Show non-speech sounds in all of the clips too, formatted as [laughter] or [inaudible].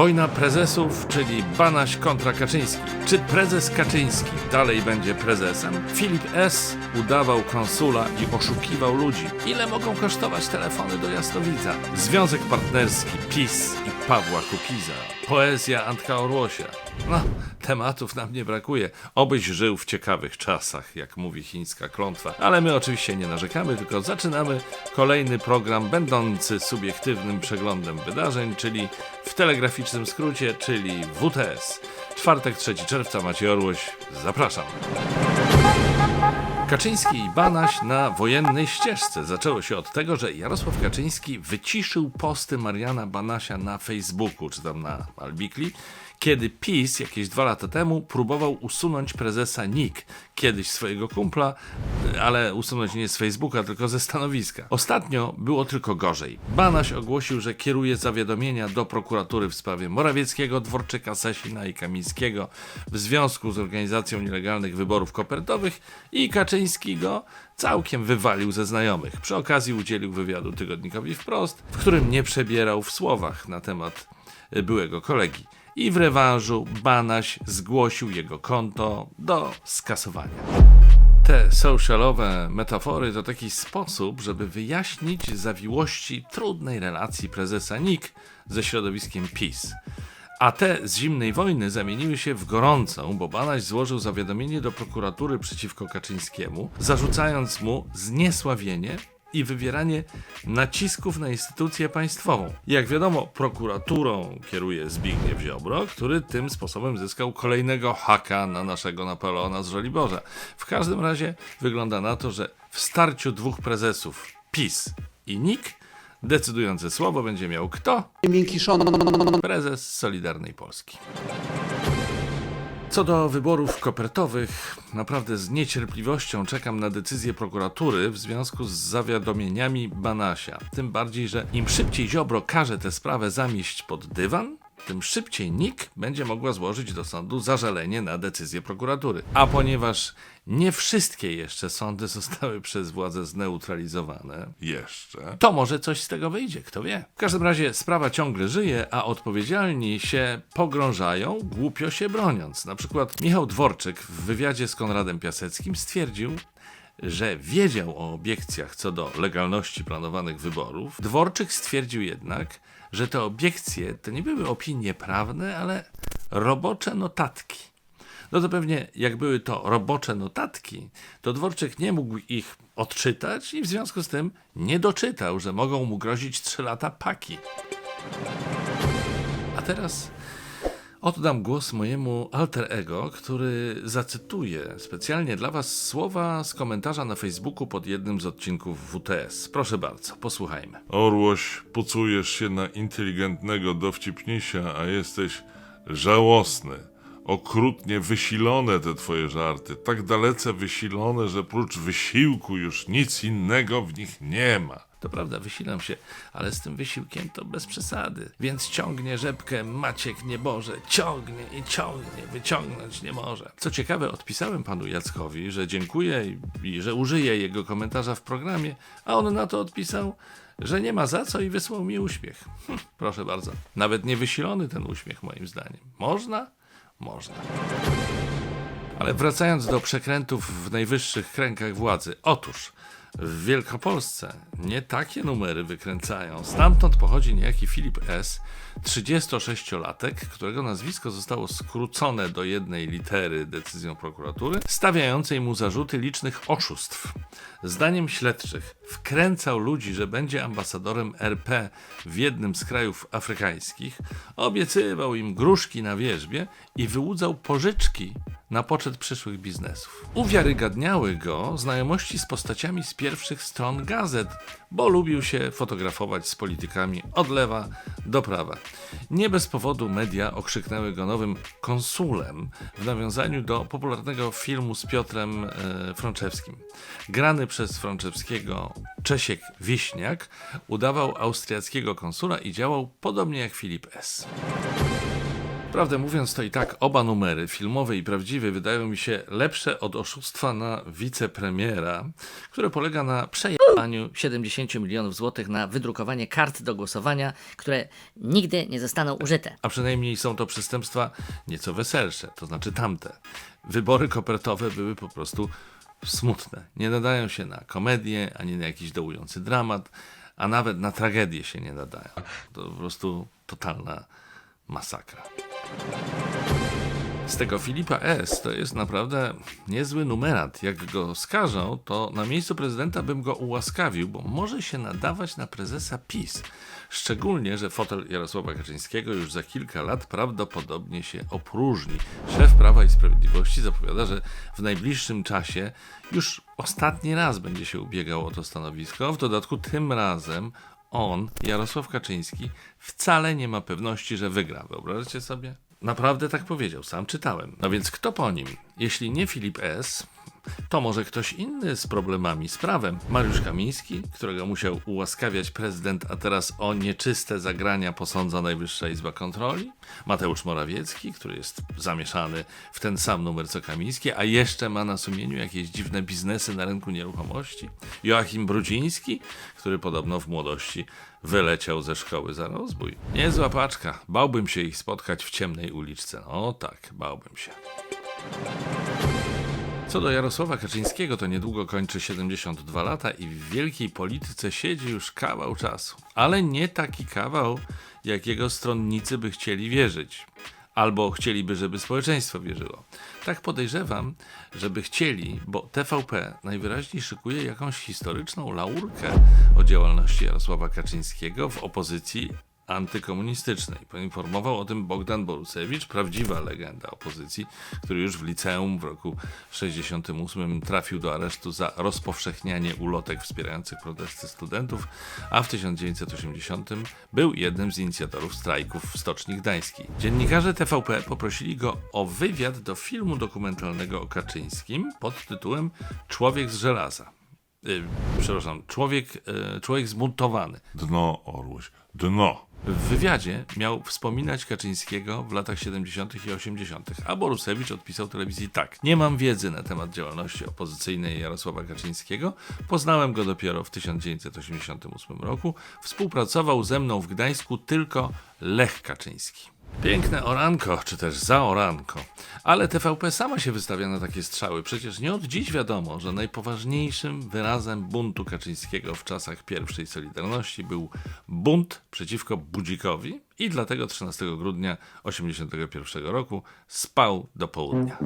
Wojna prezesów, czyli Banaś kontra Kaczyński. Czy prezes Kaczyński dalej będzie prezesem? Filip S. udawał konsula i oszukiwał ludzi. Ile mogą kosztować telefony do Jasnowidza? Związek partnerski PiS i Pawła Kukiza. Poezja Antka Orłosia. No, tematów nam nie brakuje. Obyś żył w ciekawych czasach, jak mówi chińska klątwa. Ale my oczywiście nie narzekamy, tylko zaczynamy kolejny program będący subiektywnym przeglądem wydarzeń, czyli w telegraficznym skrócie, czyli WTS. Czwartek, 3 czerwca, Maciej Orłoś, zapraszam. Kaczyński i Banaś na wojennej ścieżce. Zaczęło się od tego, że Jarosław Kaczyński wyciszył posty Mariana Banasia na Facebooku, czy tam na Albikli, kiedy PiS jakieś dwa lata temu próbował usunąć prezesa NIK, kiedyś swojego kumpla, ale usunąć nie z Facebooka, tylko ze stanowiska. Ostatnio było tylko gorzej. Banaś ogłosił, że kieruje zawiadomienia do prokuratury w sprawie Morawieckiego, Dworczyka, Sasina i Kamińskiego w związku z organizacją nielegalnych wyborów kopertowych i Kaczyński go całkiem wywalił ze znajomych. Przy okazji udzielił wywiadu tygodnikowi wprost, w którym nie przebierał w słowach na temat byłego kolegi. I w rewanżu Banaś zgłosił jego konto do skasowania. Te socialowe metafory to taki sposób, żeby wyjaśnić zawiłości trudnej relacji prezesa NIK ze środowiskiem PiS. A te z zimnej wojny zamieniły się w gorącą, bo Banaś złożył zawiadomienie do prokuratury przeciwko Kaczyńskiemu, zarzucając mu zniesławienie i wywieranie nacisków na instytucję państwową. Jak wiadomo, prokuraturą kieruje Zbigniew Ziobro, który tym sposobem zyskał kolejnego haka na naszego Napoleona z Żoliborza. W każdym razie wygląda na to, że w starciu dwóch prezesów PiS i NIK decydujące słowo będzie miał kto? miękiszony Prezes Solidarnej Polski. Co do wyborów kopertowych, naprawdę z niecierpliwością czekam na decyzję prokuratury w związku z zawiadomieniami Banasia. Tym bardziej, że im szybciej Ziobro każe tę sprawę zamieść pod dywan, tym szybciej NIK będzie mogła złożyć do sądu zażalenie na decyzję prokuratury. A ponieważ nie wszystkie jeszcze sądy zostały [laughs] przez władze zneutralizowane, Jeszcze. to może coś z tego wyjdzie, kto wie. W każdym razie sprawa ciągle żyje, a odpowiedzialni się pogrążają, głupio się broniąc. Na przykład Michał Dworczyk w wywiadzie z Konradem Piaseckim stwierdził, że wiedział o obiekcjach co do legalności planowanych wyborów. Dworczyk stwierdził jednak, że te obiekcje to nie były opinie prawne, ale robocze notatki. No to pewnie, jak były to robocze notatki, to Dworczyk nie mógł ich odczytać i w związku z tym nie doczytał, że mogą mu grozić 3 lata paki. A teraz oddam głos mojemu alter ego, który zacytuje specjalnie dla Was słowa z komentarza na Facebooku pod jednym z odcinków WTS. Proszę bardzo, posłuchajmy. Orłoś, pucujesz się na inteligentnego dowcipnisia, a jesteś żałosny. Okrutnie wysilone te twoje żarty, tak dalece wysilone, że prócz wysiłku już nic innego w nich nie ma. To prawda, wysilam się, ale z tym wysiłkiem to bez przesady. Więc ciągnie rzepkę Maciek nieboże, ciągnie i ciągnie, wyciągnąć nie może. Co ciekawe, odpisałem panu Jackowi, że dziękuję i, że użyję jego komentarza w programie, a on na to odpisał, że nie ma za co i wysłał mi uśmiech. Hm, proszę bardzo, nawet nie wysilony ten uśmiech moim zdaniem. Można? Można. Ale wracając do przekrętów w najwyższych kręgach władzy. Otóż w Wielkopolsce nie takie numery wykręcają. Stamtąd pochodzi niejaki Filip S., 36-latek, którego nazwisko zostało skrócone do jednej litery decyzją prokuratury, stawiającej mu zarzuty licznych oszustw. Zdaniem śledczych wkręcał ludzi, że będzie ambasadorem RP w jednym z krajów afrykańskich, obiecywał im gruszki na wierzbie i wyłudzał pożyczki na poczet przyszłych biznesów. Uwiarygadniały go znajomości z postaciami z pierwszych stron gazet, bo lubił się fotografować z politykami od lewa do prawa. Nie bez powodu media okrzyknęły go nowym konsulem w nawiązaniu do popularnego filmu z Piotrem e. Grany przez Frączewskiego Czesiek Wiśniak udawał austriackiego konsula i działał podobnie jak Filip S. Prawdę mówiąc, to i tak oba numery, filmowy i prawdziwy, wydają mi się lepsze od oszustwa na wicepremiera, które polega na przejechaniu 70 milionów złotych na wydrukowanie kart do głosowania, które nigdy nie zostaną użyte. a przynajmniej są to przestępstwa nieco weselsze, to znaczy tamte. Wybory kopertowe były po prostu smutne. Nie nadają się na komedię, ani na jakiś dołujący dramat, a nawet na tragedię się nie nadają. To po prostu totalna masakra. Z tego Filipa S. to jest naprawdę niezły numerat. Jak go skażą, to na miejscu prezydenta bym go ułaskawił, bo może się nadawać na prezesa PiS. Szczególnie, że fotel Jarosława Kaczyńskiego już za kilka lat prawdopodobnie się opróżni. Szef Prawa i Sprawiedliwości zapowiada, że w najbliższym czasie już ostatni raz będzie się ubiegał o to stanowisko. W dodatku tym razem on, Jarosław Kaczyński, wcale nie ma pewności, że wygra. Wyobraźcie sobie? Naprawdę tak powiedział, sam czytałem. No więc kto po nim? Jeśli nie Filip S., to może ktoś inny z problemami, z prawem. Mariusz Kamiński, którego musiał ułaskawiać prezydent, a teraz o nieczyste zagrania posądza Najwyższa Izba Kontroli. Mateusz Morawiecki, który jest zamieszany w ten sam numer co Kamiński, a jeszcze ma na sumieniu jakieś dziwne biznesy na rynku nieruchomości. Joachim Brudziński, który podobno w młodości wyleciał ze szkoły za rozbój. Niezła paczka. Bałbym się ich spotkać w ciemnej uliczce. No tak, bałbym się. Co do Jarosława Kaczyńskiego, to niedługo kończy 72 lata i w wielkiej polityce siedzi już kawał czasu. Ale nie taki kawał, jakiego stronnicy by chcieli wierzyć. Albo chcieliby, żeby społeczeństwo wierzyło. Tak podejrzewam, żeby chcieli, bo TVP najwyraźniej szykuje jakąś historyczną laurkę o działalności Jarosława Kaczyńskiego w opozycji antykomunistycznej. Poinformował o tym Bogdan Borusewicz, prawdziwa legenda opozycji, który już w liceum w roku 68 trafił do aresztu za rozpowszechnianie ulotek wspierających protesty studentów, a w 1980 był jednym z inicjatorów strajków w Stoczni Gdańskiej. Dziennikarze TVP poprosili go o wywiad do filmu dokumentalnego o Kaczyńskim pod tytułem Człowiek z żelaza. Yy, przepraszam, człowiek, yy, człowiek zbuntowany. Dno, Orłuś, dno. W wywiadzie miał wspominać Kaczyńskiego w latach 70. i 80., a Borusewicz odpisał telewizji tak. Nie mam wiedzy na temat działalności opozycyjnej Jarosława Kaczyńskiego. Poznałem go dopiero w 1988 roku. Współpracował ze mną w Gdańsku tylko Lech Kaczyński. Piękne oranko, czy też za oranko. Ale TVP sama się wystawia na takie strzały. Przecież nie od dziś wiadomo, że najpoważniejszym wyrazem buntu Kaczyńskiego w czasach pierwszej Solidarności był bunt przeciwko Budzikowi i dlatego 13 grudnia 1981 roku spał do południa.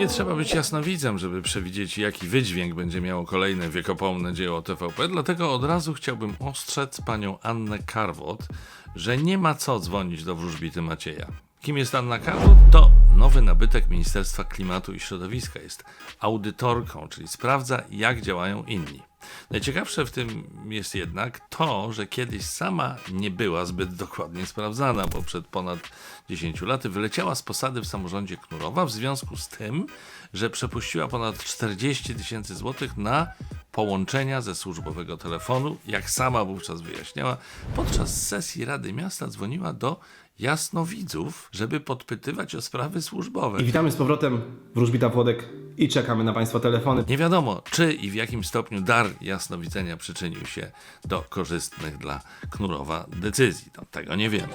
Nie trzeba być jasnowidzem, żeby przewidzieć, jaki wydźwięk będzie miało kolejne wiekopomne dzieło TVP, dlatego od razu chciałbym ostrzec panią Annę Karwot, że nie ma co dzwonić do wróżbity Macieja. Kim jest Anna Karwot? To nowy nabytek Ministerstwa Klimatu i Środowiska. Jest audytorką, czyli sprawdza, jak działają inni. Najciekawsze w tym jest jednak to, że kiedyś sama nie była zbyt dokładnie sprawdzana, bo przed ponad 10 laty wyleciała z posady w samorządzie Knurowa w związku z tym, że przepuściła ponad 40 tysięcy złotych na połączenia ze służbowego telefonu. Jak sama wówczas wyjaśniała, podczas sesji Rady Miasta dzwoniła do jasnowidzów, żeby podpytywać o sprawy służbowe. I witamy z powrotem, wróżbita Włodek i czekamy na Państwa telefony. Nie wiadomo, czy i w jakim stopniu dar jasnowidzenia przyczynił się do korzystnych dla Knurowa decyzji. No, tego nie wiemy.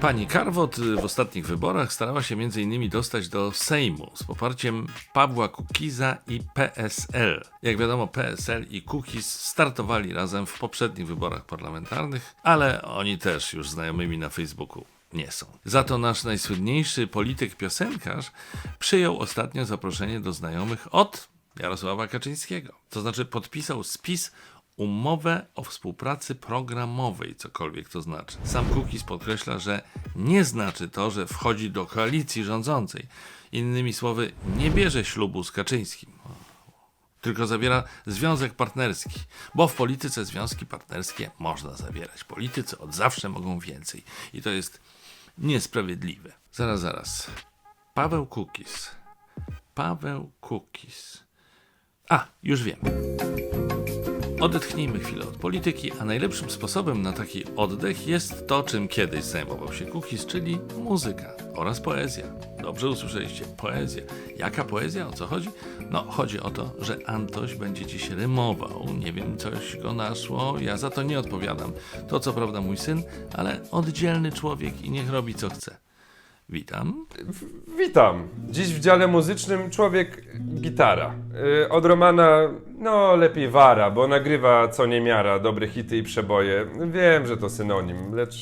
Pani Karwot w ostatnich wyborach starała się m.in. dostać do Sejmu z poparciem Pawła Kukiza i PSL. Jak wiadomo, PSL i Kukiz startowali razem w poprzednich wyborach parlamentarnych, ale oni też już znajomymi na Facebooku nie są. Za to nasz najsłynniejszy polityk piosenkarz przyjął ostatnio zaproszenie do znajomych od Jarosława Kaczyńskiego. To znaczy podpisał spis umowę o współpracy programowej, cokolwiek to znaczy. Sam Kukiz podkreśla, że nie znaczy to, że wchodzi do koalicji rządzącej. Innymi słowy, nie bierze ślubu z Kaczyńskim tylko zawiera związek partnerski, bo w polityce związki partnerskie można zawierać. Politycy od zawsze mogą więcej i to jest niesprawiedliwe. Zaraz, zaraz. Paweł Kukiz. Paweł Kukiz. A, już wiem. Odetchnijmy chwilę od polityki, a najlepszym sposobem na taki oddech jest to, czym kiedyś zajmował się Kukiz, czyli muzyka oraz poezja. Dobrze usłyszeliście, poezja. Jaka poezja? O co chodzi? No, chodzi o to, że Antoś będzie dziś rymował. Nie wiem, coś go naszło, ja za to nie odpowiadam. To co prawda mój syn, ale oddzielny człowiek i niech robi co chce. Witam. Witam. Dziś w dziale muzycznym człowiek gitara. Yy, od Romana, no lepiej wara, bo nagrywa co niemiara, dobre hity i przeboje. Wiem, że to synonim, lecz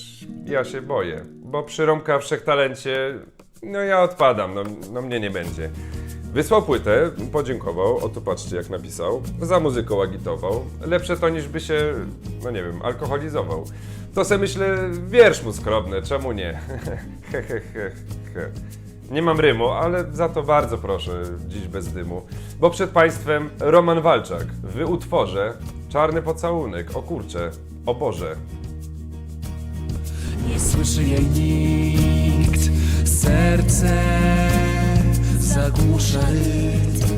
ja się boję, bo przy Romka Wszechtalencie, no ja odpadam, no, no mnie nie będzie. Wysłał płytę, podziękował, oto patrzcie jak napisał, za muzyką agitował. Lepsze to niż by się, no nie wiem, alkoholizował. To se myślę, wiersz mu skromny, czemu nie? [laughs] Nie mam rymu, ale za to bardzo proszę, dziś bez dymu. Bo przed Państwem Roman Walczak w utworze Czarny pocałunek, o kurcze, o Boże. Nie słyszy jej nikt Serce zagłusza rytm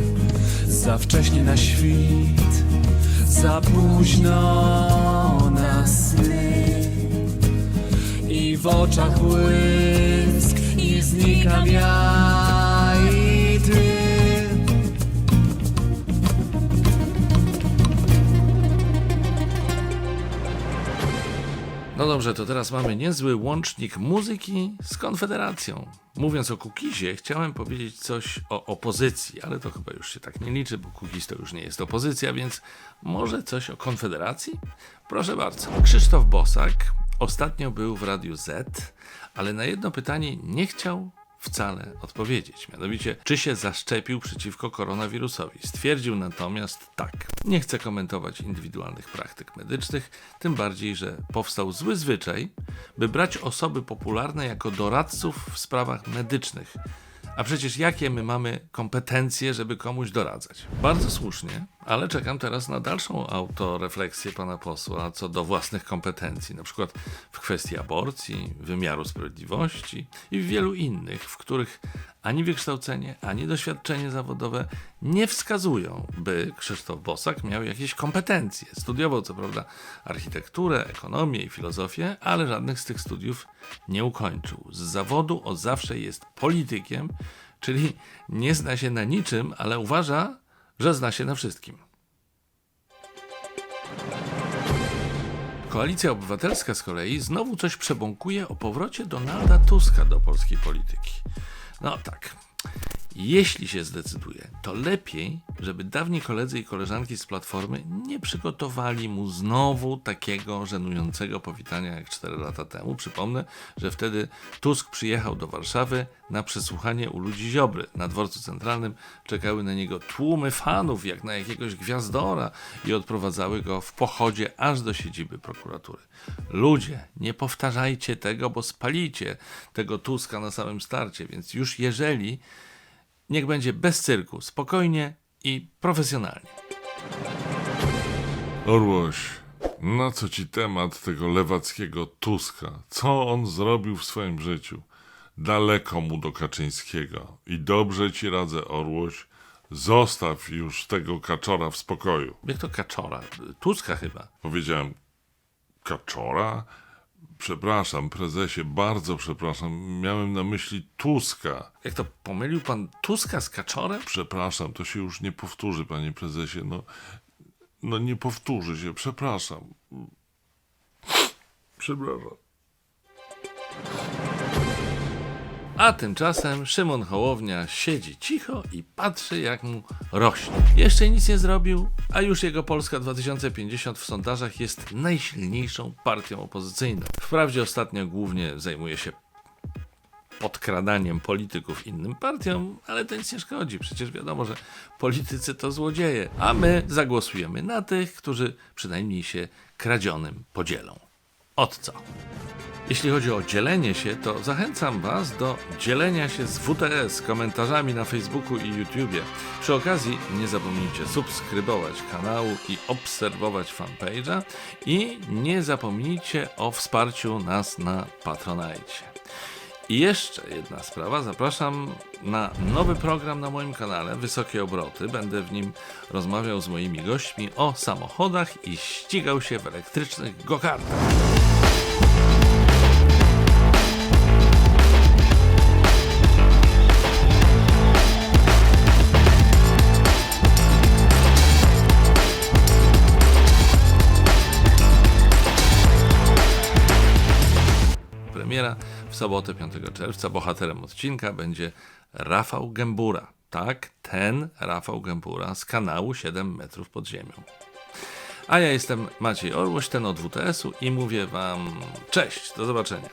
Za wcześnie na świt Za późno na sny. I w oczach błysk I znikam ja i ty No dobrze, to teraz mamy niezły łącznik muzyki z Konfederacją. Mówiąc o Kukizie, chciałem powiedzieć coś o opozycji, ale to chyba już się tak nie liczy, bo Kukiz to już nie jest opozycja, więc może coś o Konfederacji? Proszę bardzo. Krzysztof Bosak ostatnio był w Radiu Z, ale na jedno pytanie nie chciał wcale odpowiedzieć. Mianowicie, czy się zaszczepił przeciwko koronawirusowi. Stwierdził natomiast tak. Nie chce komentować indywidualnych praktyk medycznych, tym bardziej, że powstał zły zwyczaj, by brać osoby popularne jako doradców w sprawach medycznych. A przecież jakie my mamy kompetencje, żeby komuś doradzać? Bardzo słusznie, ale czekam teraz na dalszą autorefleksję pana posła co do własnych kompetencji, na przykład w kwestii aborcji, wymiaru sprawiedliwości i wielu innych, w których ani wykształcenie, ani doświadczenie zawodowe nie wskazują, by Krzysztof Bosak miał jakieś kompetencje. Studiował co prawda architekturę, ekonomię i filozofię, ale żadnych z tych studiów nie ukończył. Z zawodu od zawsze jest politykiem, czyli nie zna się na niczym, ale uważa, że zna się na wszystkim. Koalicja Obywatelska z kolei znowu coś przebąkuje o powrocie Donalda Tuska do polskiej polityki. No tak. Jeśli się zdecyduje, to lepiej, żeby dawni koledzy i koleżanki z Platformy nie przygotowali mu znowu takiego żenującego powitania jak 4 lata temu. Przypomnę, że wtedy Tusk przyjechał do Warszawy na przesłuchanie u ludzi Ziobry. Na dworcu centralnym czekały na niego tłumy fanów, jak na jakiegoś gwiazdora i odprowadzały go w pochodzie aż do siedziby prokuratury. Ludzie, nie powtarzajcie tego, bo spalicie tego Tuska na samym starcie, więc już jeżeli niech będzie bez cyrku, spokojnie i profesjonalnie. Orłoś, na co ci temat tego lewackiego Tuska? Co on zrobił w swoim życiu? Daleko mu do Kaczyńskiego. I dobrze ci radzę, Orłoś, zostaw już tego kaczora w spokoju. Jak to kaczora? Tuska chyba. Powiedziałem, kaczora? Przepraszam, prezesie, bardzo przepraszam. Miałem na myśli Tuska. Jak to pomylił pan Tuska z kaczorem? Przepraszam, to się już nie powtórzy, panie prezesie. No, no nie powtórzy się, przepraszam. Przepraszam. A tymczasem Szymon Hołownia siedzi cicho i patrzy, jak mu rośnie. Jeszcze nic nie zrobił, a już jego Polska 2050 w sondażach jest najsilniejszą partią opozycyjną. Wprawdzie ostatnio głównie zajmuje się podkradaniem polityków innym partiom, ale to nic nie szkodzi. Przecież wiadomo, że politycy to złodzieje, a my zagłosujemy na tych, którzy przynajmniej się kradzionym podzielą. Od co? Jeśli chodzi o dzielenie się, to zachęcam Was do dzielenia się z WTS komentarzami na Facebooku i YouTubie. Przy okazji nie zapomnijcie subskrybować kanału i obserwować fanpage'a i nie zapomnijcie o wsparciu nas na Patronite. I jeszcze jedna sprawa, zapraszam na nowy program na moim kanale Wysokie Obroty. Będę w nim rozmawiał z moimi gośćmi o samochodach i ścigał się w elektrycznych gokartach. Sobotę 5 czerwca. Bohaterem odcinka będzie Rafał Gębura. Tak, ten Rafał Gębura z kanału 7 metrów pod ziemią. A ja jestem Maciej Orłoś, ten od WTS-u i mówię Wam cześć, do zobaczenia.